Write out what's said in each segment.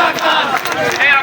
রাজাকার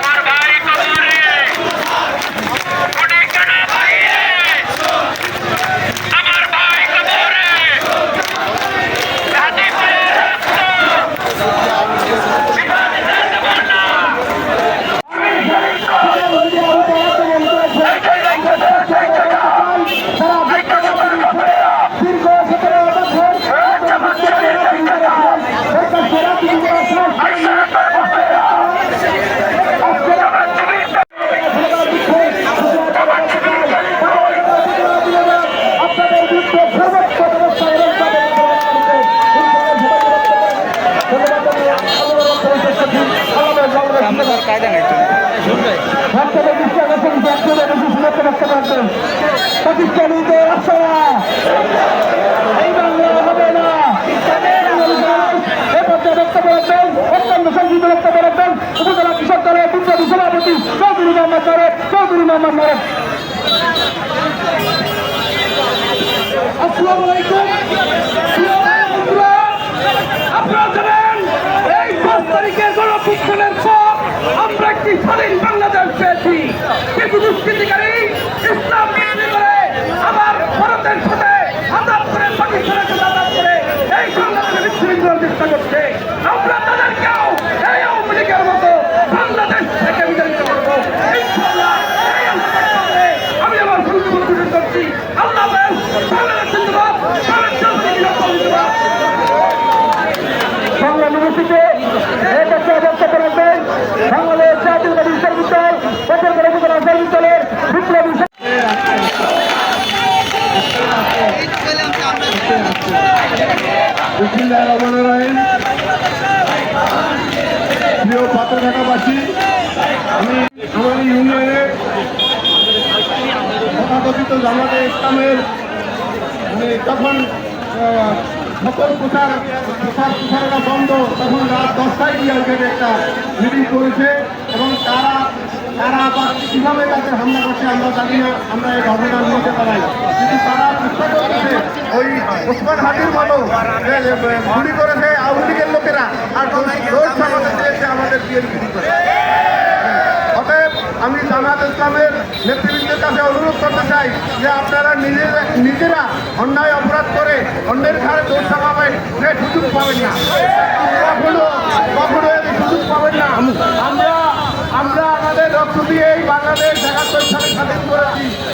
স্যার काय सांगायचं भारताला दुसऱ्या नसून भारताला नसून सुरुवात रक्त करतो पाकिस्तानी ते असताना এই বাংলা হবে না। এ পর্যায়ে রক্ত বেরোচ্ছেন অত্যন্ত সঞ্জিত রক্ত বেরোচ্ছেন উপজেলা কৃষক দলের বিপ্লবী সভাপতি চৌধুরী মোহাম্মদ নারদ চৌধুরী মোহাম্মদ নারদ আসসালামু আলাইকুম। কিছু দুষ্কৃতিকারী ইসলাম বিরোধী করে আবার ভারতের সাথে আদাব করে পাকিস্তানের সাথে আদাব করে এই বাংলাদেশে বিচ্ছিন্ন চেষ্টা করছে আমরা তাদেরকেও এই আওয়ামী লীগের মতো বাংলাদেশ থেকে বিতাড়িত করব ইনশাআল্লাহ এই আন্দোলনের সামনে আমি আমার সংকল্প ঘোষণা করছি আল্লাহ হাফেজ বাংলাদেশ জিন্দাবাদ বাংলাদেশ জিন্দাবাদ বাংলা ইউনিভার্সিটি এক একটা বক্তব্য রাখবেন বাংলাদেশ জাতীয়তাবাদী বিশ্ববিদ্যালয় প্রচার করে বিশ্ববিদ্যালয়ের বিপ্লবী বিসমিল্লাহ প্রিয় পাত্রঘাটাবাসী আমি আমার ইউনিয়নের তথাকথিত জামাতে ইসলামের মানে তখন সকল প্রচার প্রচার প্রচারণা বন্ধ, তখন রাত দশটায় গিয়ে একটা মিটিং করেছে এবং তারা তারা আবার তাদের হামলা করছে আমরা জানি না, আমরা এই পারাই কিন্তু তারা চেষ্টা ওই হাজির গুলি করেছে লোকেরা, আর আমাদের করে আমি জামাত ইসলামের নেতৃবৃন্দের কাছে অনুরোধ করতে চাই যে আপনারা নিজেরা নিজেরা অন্যায় অপরাধ করে অন্যের ঘাড়ে দোষ চাপাবেন সে সুযোগ পাবেন না। কখনো কখনো এই সুযোগ পাবেন না আমরা আমরা আমাদের রক্ত দিয়ে এই বাংলাদেশ একাত্তর সালে স্বাধীন করেছি।